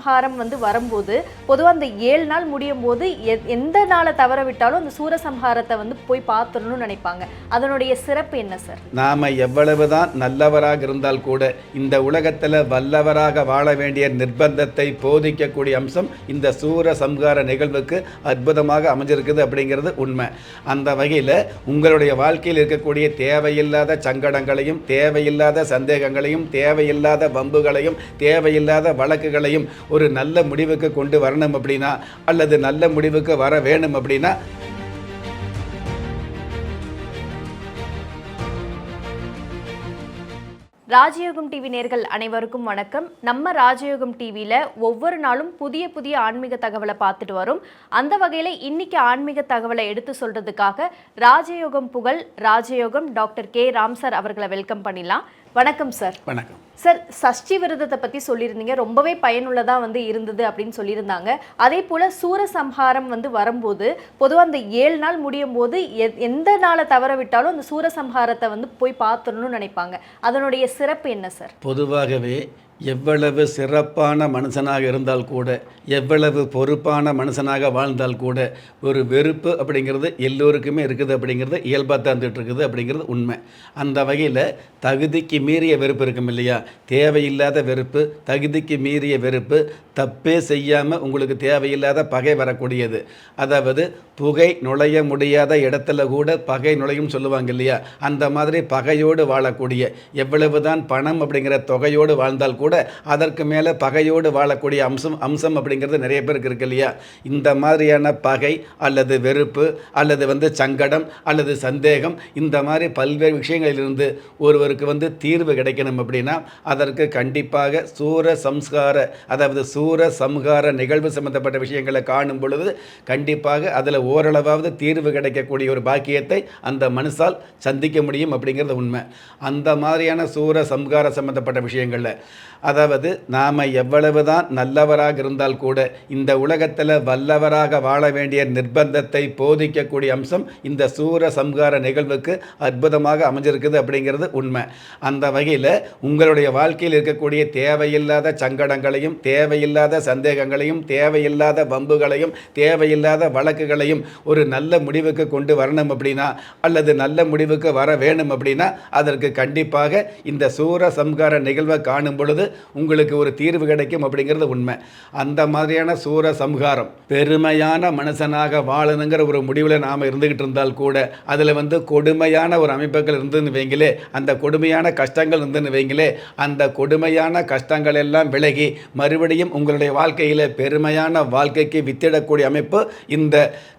சூரசம்ஹாரம் வந்து வரும்போது பொதுவாக அந்த ஏழு நாள் முடியும் போது எந்த நாளை தவற விட்டாலும் அந்த சூரசம்ஹாரத்தை வந்து போய் பார்த்துடணும்னு நினைப்பாங்க. அதனுடைய சிறப்பு என்ன சார்? நாம் எவ்வளவுதான் நல்லவராக இருந்தால் கூட இந்த உலகத்தில் வல்லவராக வாழ வேண்டிய நிர்பந்தத்தை போதிக்கக்கூடிய அம்சம் இந்த சூர சம்ஹார நிகழ்வுக்கு அற்புதமாக அமைஞ்சிருக்குது அப்படிங்கிறது உண்மை. அந்த வகையில் உங்களுடைய வாழ்க்கையில் இருக்கக்கூடிய தேவையில்லாத சங்கடங்களையும் தேவையில்லாத சந்தேகங்களையும் தேவையில்லாத வம்புகளையும் தேவையில்லாத வழக்குகளையும் ஒரு நல்ல முடிவுக்கு கொண்டு வரணும் அப்படின்னா அல்லது நல்ல முடிவுக்கு வர வேணும் அப்படின்னா ராஜயோகம் டிவி நேர்கள் அனைவருக்கும் வணக்கம். நம்ம ராஜயோகம் டிவியில் ஒவ்வொரு நாளும் புதிய புதிய ஆன்மீக தகவலை பார்த்துட்டு வரும். அந்த வகையில் இன்னைக்கு ஆன்மீக தகவலை எடுத்து சொல்றதுக்காக ராஜயோகம் புகழ் ராஜயோகம் டாக்டர் கே. ராம் சார் அவர்களை வெல்கம் பண்ணிடலாம். வணக்கம் சார் வணக்கம். சார் சஷ்டி விரதத்தை பற்றி சொல்லியிருந்தீங்க. ரொம்பவே பயனுள்ளதாக வந்து இருந்தது அப்படின்னு சொல்லியிருந்தாங்க. அதே போல் சூரசம்ஹாரம் வந்து வரும்போது பொதுவாக அந்த ஏழு நாள் முடியும் போது எ- எந்த நாளை தவற விட்டாலும் அந்த சூரசம்ஹாரத்தை வந்து போய் பார்த்துடணும்னு நினைப்பாங்க. அதனுடைய சிறப்பு என்ன சார் பொதுவாகவே எவ்வளவு சிறப்பான மனுஷனாக இருந்தால் கூட எவ்வளவு பொறுப்பான மனுஷனாக வாழ்ந்தால் கூட ஒரு வெறுப்பு அப்படிங்கிறது எல்லோருக்குமே இருக்குது அப்படிங்கிறது இயல்பாக தந்துட்டு இருக்குது அப்படிங்கிறது உண்மை. அந்த வகையில் தகுதிக்கு மீறிய வெறுப்பு இருக்கும் இல்லையா? தேவையில்லாத வெறுப்பு தகுதிக்கு மீறிய வெறுப்பு தப்பே செய்யாமல் உங்களுக்கு தேவையில்லாத பகை வரக்கூடியது. அதாவது புகை நுழைய முடியாத இடத்துல கூட பகை நுழையும் சொல்லுவாங்க இல்லையா? அந்த மாதிரி பகையோடு வாழக்கூடிய எவ்வளவுதான் பணம் அப்படிங்கிற தொகையோடு வாழ்ந்தால் கூட கூட அதற்கு மேலே பகையோடு வாழக்கூடிய அம்சம் அம்சம் அப்படிங்கிறது நிறைய பேருக்கு இருக்கு இல்லையா? இந்த மாதிரியான பகை அல்லது வெறுப்பு அல்லது வந்து சங்கடம் அல்லது சந்தேகம் இந்த மாதிரி பல்வேறு விஷயங்களிலிருந்து ஒருவருக்கு வந்து தீர்வு கிடைக்கணும் அப்படின்னா அதற்கு கண்டிப்பாக சூர சம்ஸ்கார அதாவது சூர சம்ஹார நிகழ்வு சம்பந்தப்பட்ட விஷயங்களை காணும் பொழுது கண்டிப்பாக அதில் ஓரளவாவது தீர்வு கிடைக்கக்கூடிய ஒரு பாக்கியத்தை அந்த மனுஷால் சந்திக்க முடியும் அப்படிங்கிறது உண்மை. அந்த மாதிரியான சூர சம்ஹார சம்பந்தப்பட்ட விஷயங்களில் அதாவது நாம் எவ்வளவு தான் நல்லவராக இருந்தால் கூட இந்த உலகத்தில் வல்லவராக வாழ வேண்டிய நிர்பந்தத்தை போதிக்கக்கூடிய அம்சம் இந்த சூர சம்ஹார நிகழ்வுக்கு அற்புதமாக அமைஞ்சிருக்குது அப்படிங்கிறது உண்மை. அந்த வகையில் உங்களுடைய வாழ்க்கையில் இருக்கக்கூடிய தேவையில்லாத சங்கடங்களையும் தேவையில்லாத சந்தேகங்களையும் தேவையில்லாத வம்புகளையும் தேவையில்லாத வழக்குகளையும் ஒரு நல்ல முடிவுக்கு கொண்டு வரணும் அப்படின்னா அல்லது நல்ல முடிவுக்கு வர வேணும் அப்படின்னா அதற்கு கண்டிப்பாக இந்த சூர சம்ஹார நிகழ்வை காணும் பொழுது உங்களுக்கு ஒரு தீர்வு கிடைக்கும் அப்படிங்கிறது உண்மை. அந்த மாதிரியான சூர சம்ஹாரம் பெருமையான மனுஷனாக வாழணுங்கிற ஒரு முடிவில் நாம் இருந்துகிட்டு இருந்தால் கூட அதில் வந்து கொடுமையான ஒரு அமைப்புகள் இருந்துன்னு வைங்களே அந்த கொடுமையான கஷ்டங்கள் இருந்துன்னு வைங்களே அந்த கொடுமையான கஷ்டங்கள் எல்லாம் விலகி மறுபடியும் உங்களுடைய வாழ்க்கையில் பெருமையான வாழ்க்கைக்கு வித்திடக்கூடிய அமைப்பு இந்த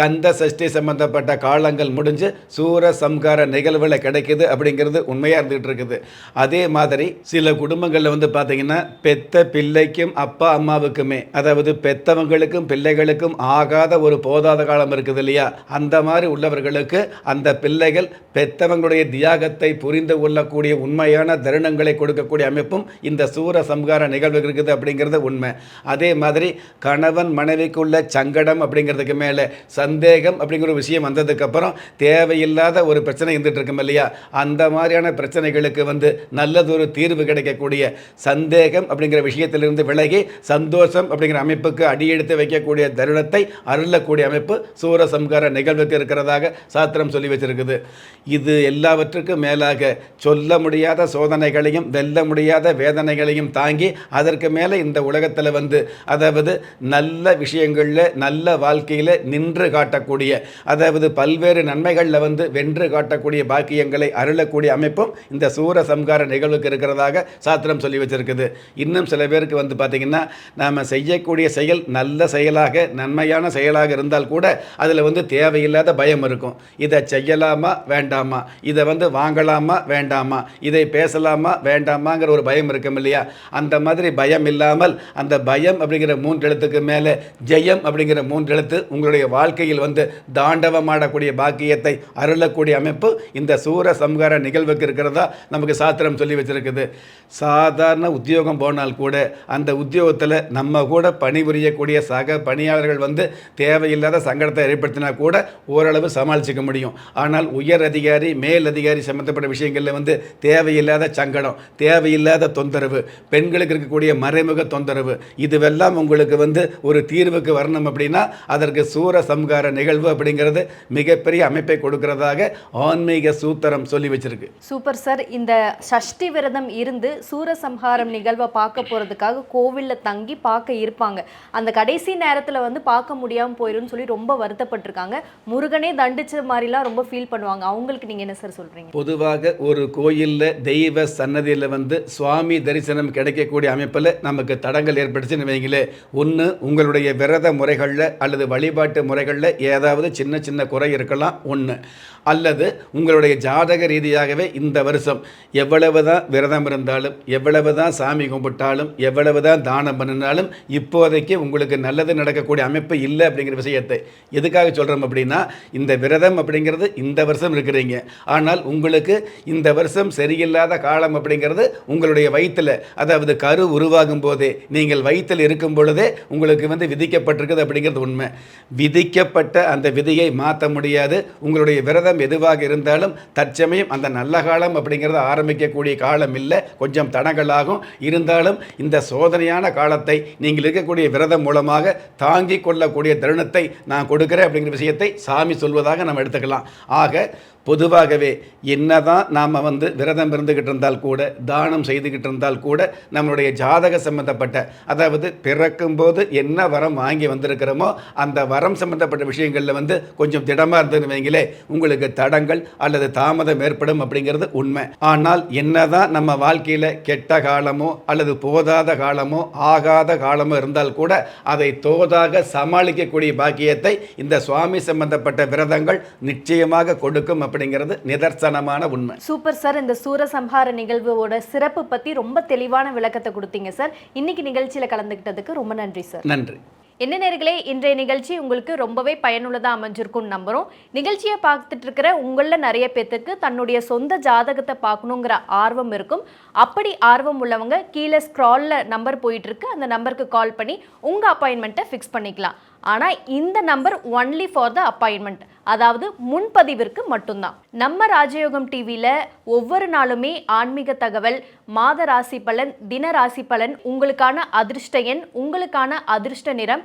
கந்த சஷ்டி சம்பந்தப்பட்ட காலங்கள் முடிஞ்சு சூர சம்ஹார நிகழ்வில் கிடைக்குது அப்படிங்கிறது உண்மையாக இருந்துகிட்டு இருக்குது. அதே மாதிரி சில குடும்பங்களில் வந்து பார்த்தீங்கன்னா பார்த்தீங்கன்னா பெத்த பிள்ளைக்கும் அப்பா அம்மாவுக்குமே அதாவது பெத்தவங்களுக்கும் பிள்ளைகளுக்கும் ஆகாத ஒரு போதாத காலம் இருக்குது இல்லையா? அந்த மாதிரி உள்ளவர்களுக்கு அந்த பிள்ளைகள் பெத்தவங்களுடைய தியாகத்தை புரிந்து கொள்ளக்கூடிய உண்மையான தருணங்களை கொடுக்கக்கூடிய அமைப்பும் இந்த சூர சம்ஹார நிகழ்வு இருக்குது அப்படிங்கிறது உண்மை. அதே மாதிரி கணவன் மனைவிக்குள்ள சங்கடம் அப்படிங்கிறதுக்கு மேலே சந்தேகம் அப்படிங்கிற ஒரு விஷயம் வந்ததுக்கப்புறம் தேவையில்லாத ஒரு பிரச்சனை இருந்துட்டு இருக்கும் இல்லையா? அந்த மாதிரியான பிரச்சனைகளுக்கு வந்து நல்லதொரு தீர்வு கிடைக்கக்கூடிய சந்தேகம் அப்படிங்கிற விஷயத்திலிருந்து விலகி சந்தோஷம் அப்படிங்கிற அமைப்புக்கு அடியெடுத்து வைக்கக்கூடிய தருணத்தை அருளக்கூடிய அமைப்பு சூரசம்கார நிகழ்வுக்கு இருக்கிறதாக சாத்திரம் சொல்லி வச்சிருக்குது. இது எல்லாவற்றுக்கும் மேலாக சொல்ல முடியாத சோதனைகளையும் வெல்ல முடியாத வேதனைகளையும் தாங்கி அதற்கு மேலே இந்த உலகத்தில் வந்து அதாவது நல்ல விஷயங்களில் நல்ல வாழ்க்கையில் நின்று காட்டக்கூடிய அதாவது பல்வேறு நன்மைகளில் வந்து வென்று காட்டக்கூடிய பாக்கியங்களை அருளக்கூடிய அமைப்பும் இந்த சூர சம்ஹார நிகழ்வுக்கு இருக்கிறதாக சாத்திரம் சொல்லி வச்சிருக்குது. இன்னும் சில பேருக்கு வந்து பார்த்திங்கன்னா நாம் செய்யக்கூடிய செயல் நல்ல செயலாக நன்மையான செயலாக இருந்தால் கூட அதில் வந்து தேவையில்லாத பயம் இருக்கும். இதை செய்யலாமா வேண்டாமா? இதை வந்து வாங்கலாமா வேண்டாமா? இதை பேசலாமா வேண்டாமாங்கிற ஒரு பயம் இருக்கும் இல்லையா? அந்த மாதிரி பயம் இல்லாமல் அந்த பயம் அப்படிங்கிற மூன்று எழுத்துக்கு மேலே ஜெயம் அப்படிங்கிற மூன்று எழுத்து உங்களுடைய வாழ்க்கையில் வந்து தாண்டவமாடக்கூடிய பாக்கியத்தை அருளக்கூடிய அமைப்பு இந்த சூர சம்ஹார நிகழ்வுக்கு இருக்கிறதா நமக்கு சாத்திரம் சொல்லி வச்சிருக்குது. சாதாரண உத்தியோகம் போனால் கூட அந்த உத்தியோகத்தில் நம்ம கூட பணிபுரியக்கூடிய சக பணியாளர்கள் வந்து தேவையில்லாத சங்கடத்தை ஏற்படுத்தினா கூட ஓரளவு சமாளிச்சுக்க முடியும். ஆனால் உயர் அதிகாரி மேல் அதிகாரி சம்மந்தப்பட்ட விஷயங்களில் வந்து தேவையில்லாத சங்கடம் தேவையில்லாத தொந்தரவு பெண்களுக்கு இருக்கக்கூடிய மறைமுக தொந்தரவு இதுவெல்லாம் உங்களுக்கு வந்து ஒரு தீர்வுக்கு வரணும் அப்படின்னா அதற்கு சூர சம்ஹார நிகழ்வு அப்படிங்கிறது மிகப்பெரிய அமைப்பை கொடுக்கிறதாக ஆன்மீக சூத்திரம் சொல்லி வச்சிருக்கு. Super sir. இந்த சஷ்டி விரதம் இருந்து சூரசம்ஹாரம் நிகழ்வை பார்க்க போறதுக்காக கோவில்ல தங்கி பார்க்க இருப்பாங்க. அந்த கடைசி நேரத்தில் வந்து பார்க்க முடியாமல் போயிடும்னு சொல்லி ரொம்ப வருத்தப்பட்டிருக்காங்க. முருகனே தண்டிச்ச மாதிரிலாம் ரொம்ப ஃபீல் பண்ணுவாங்க. அவங்களுக்கு நீங்கள் என்ன சார் சொல்கிறீங்க பொதுவாக ஒரு கோயிலில் தெய்வ சன்னதியில் வந்து சுவாமி தரிசனம் கிடைக்கக்கூடிய அமைப்பில் நமக்கு தடங்கள் ஏற்பட்டுச்சுன்னு வைங்களே ஒன்று உங்களுடைய விரத முறைகளில் அல்லது வழிபாட்டு முறைகளில் ஏதாவது சின்ன சின்ன குறை இருக்கலாம் ஒன்று அல்லது உங்களுடைய ஜாதக ரீதியாகவே இந்த வருஷம் எவ்வளவு தான் விரதம் இருந்தாலும் எவ்வளவு தான் சாமி கும்பிட்டாலும் எவ்வளவு தான் தானம் பண்ணினாலும் இப்போதைக்கு உங்களுக்கு நல்லது நடக்கக்கூடிய அமைப்பு இல்லை அப்படிங்கிற விஷயத்தை எதுக்காக சொல்கிறோம் அப்படின்னா இந்த விரதம் அப்படிங்கிறது இந்த வருஷம் இருக்கிறீங்க. ஆனால் உங்களுக்கு இந்த வருஷம் சரியில்லாத காலம் அப்படிங்கிறது உங்களுடைய வயிற்றில் அதாவது கரு உருவாகும் போதே நீங்கள் வயிற்றில் இருக்கும் பொழுதே உங்களுக்கு வந்து விதிக்கப்பட்டிருக்குது அப்படிங்கிறது உண்மை. விதிக்கப்பட்ட அந்த விதியை மாற்ற முடியாது. உங்களுடைய விரதம் எதுவாக இருந்தாலும் தற்சமயம் அந்த நல்ல காலம் அப்படிங்கிறது ஆரம்பிக்கக்கூடிய காலம் இல்லை. கொஞ்சம் தடங்களாகும் இருந்தாலும் இந்த சோதனையான காலத்தை நீங்கள் இருக்கக்கூடிய விரதம் மூலமாக தாங்கிக் கொள்ளக்கூடிய தருணத்தை நான் கொடுக்கிறேன் அப்படிங்கிற விஷயத்தை சாமி சொல்வதாக நம்ம எடுத்துக்கலாம். ஆக பொதுவாகவே என்னதான் நாம் வந்து விரதம் இருந்துக்கிட்டு இருந்தால் கூட தானம் செய்துக்கிட்டு இருந்தால் கூட நம்மளுடைய ஜாதக சம்பந்தப்பட்ட அதாவது பிறக்கும்போது என்ன வரம் வாங்கி வந்திருக்கிறோமோ அந்த வரம் சம்பந்தப்பட்ட விஷயங்களில் வந்து கொஞ்சம் திடமாக இருந்ததுன்னு வைங்களே உங்களுக்கு தடங்கள் அல்லது தாமதம் ஏற்படும் அப்படிங்கிறது உண்மை. ஆனால் என்னதான் நம்ம வாழ்க்கையில் கெட்ட காலம் அல்லது போதாத காலமோ ஆகாத காலமோ இருந்தால் கூட அதை தோதாக சமாளிக்கக்கூடிய பாக்கியத்தை இந்த சுவாமி சம்பந்தப்பட்ட விரதங்கள் நிச்சயமாக கொடுக்கும் அப்படிங்கிறது நிதர்சனமான உண்மை. சூப்பர் சார் இந்த சூரசம்ஹார நிகழ்வோட சிறப்பு பத்தி ரொம்ப தெளிவான விளக்கத்தை கொடுத்தீங்க சார். இன்னைக்கு நிகழ்ச்சியில கலந்துக்கிட்டதுக்கு ரொம்ப நன்றி சார். நன்றி. என்ன நேர்களே இன்றைய நிகழ்ச்சி உங்களுக்கு ரொம்பவே பயனுள்ளதாக அமைஞ்சிருக்கும்னு நம்புகிறோம் நிகழ்ச்சியை பார்த்துட்டு இருக்கிற உங்களில் நிறைய பேர்த்துக்கு தன்னுடைய சொந்த ஜாதகத்தை பார்க்கணுங்கிற ஆர்வம் இருக்கும். அப்படி ஆர்வம் உள்ளவங்க கீழே ஸ்க்ராலில் நம்பர் போயிட்டுருக்கு அந்த நம்பருக்கு கால் பண்ணி உங்கள் அப்பாயின்மெண்ட்டை ஃபிக்ஸ் பண்ணிக்கலாம். ஆனால் இந்த number only for the appointment அதாவது முன்பதிவிற்கு மட்டும்தான். நம்ம ராஜயோகம் டிவியில் ஒவ்வொரு நாளுமே ஆன்மீக தகவல் மாத ராசி பலன் தின ராசி பலன் உங்களுக்கான அதிர்ஷ்ட எண் உங்களுக்கான அதிர்ஷ்ட நிறம்